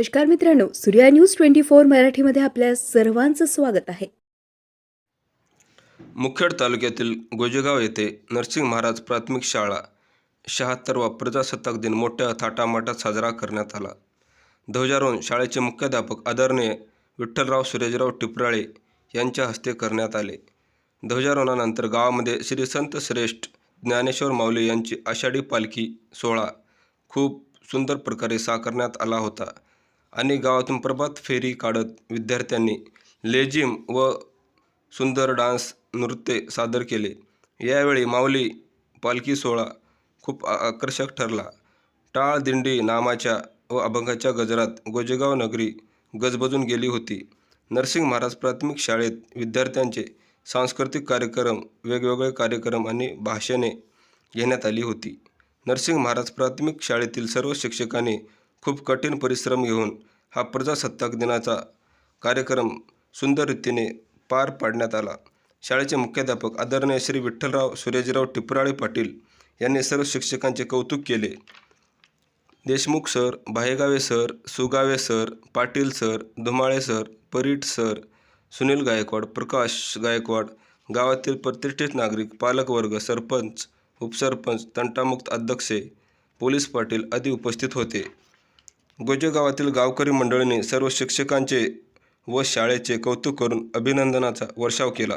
नमस्कार मित्रांनो Surya news twenty four मराठीमध्ये आपल्या सर्वांचं स्वागत आहे. मुखेड तालुक्यातील गोजेगाव येथे नरसिंग महाराज प्राथमिक शाळा शहात्तरवा प्रजासत्ताक दिन मोठ्या थाटामाटात साजरा करण्यात आला. ध्वजारोहण शाळेचे मुख्याध्यापक आदरणीय विठ्ठलराव सुरेजराव टिपराळे यांच्या हस्ते करण्यात आले. ध्वजारोहणानंतर गावामध्ये श्री संत श्रेष्ठ ज्ञानेश्वर माऊली यांची आषाढी पालखी सोहळा खूप सुंदर प्रकारे साकारण्यात आला होता. आणि गावातून प्रभात फेरी काढत विद्यार्थ्यांनी लेझिम व सुंदर डान्स नृत्य सादर केले. यावेळी माऊली पालखी सोहळा खूप आकर्षक ठरला. टाळ दिंडी नामाच्या व अभंगाच्या गजरात गोजेगाव नगरी गजबजून गेली होती. नरसिंग महाराज प्राथमिक शाळेत विद्यार्थ्यांचे सांस्कृतिक कार्यक्रम वेगवेगळे कार्यक्रम आणि भाषणे घेण्यात आली होती. नरसिंग महाराज प्राथमिक शाळेतील सर्व शिक्षकांनी खूप कठीण परिश्रम घेऊन हा प्रजासत्ताक दिनाचा कार्यक्रम सुंदर रीतीने पार पाडण्यात आला. शाळेचे मुख्याध्यापक आदरणीय श्री विठ्ठलराव सुरेशराव टिपराळे पाटील यांनी सर्व शिक्षकांचे कौतुक केले. Deshmukh sir Bhaygave sir Sugave sir Patil sir Dhumale sir Parit sir Sunil Gaikwad Prakash Gaikwad गावातील प्रतिष्ठित नागरिक पालकवर्ग सरपंच उपसरपंच तंटामुक्त अध्यक्षे पोलीस पाटील आदी उपस्थित होते. गोजे गावातील गावकरी मंडळींनी सर्व शिक्षकांचे व शाळेचे कौतुक करून अभिनंदनाचा वर्षाव केला.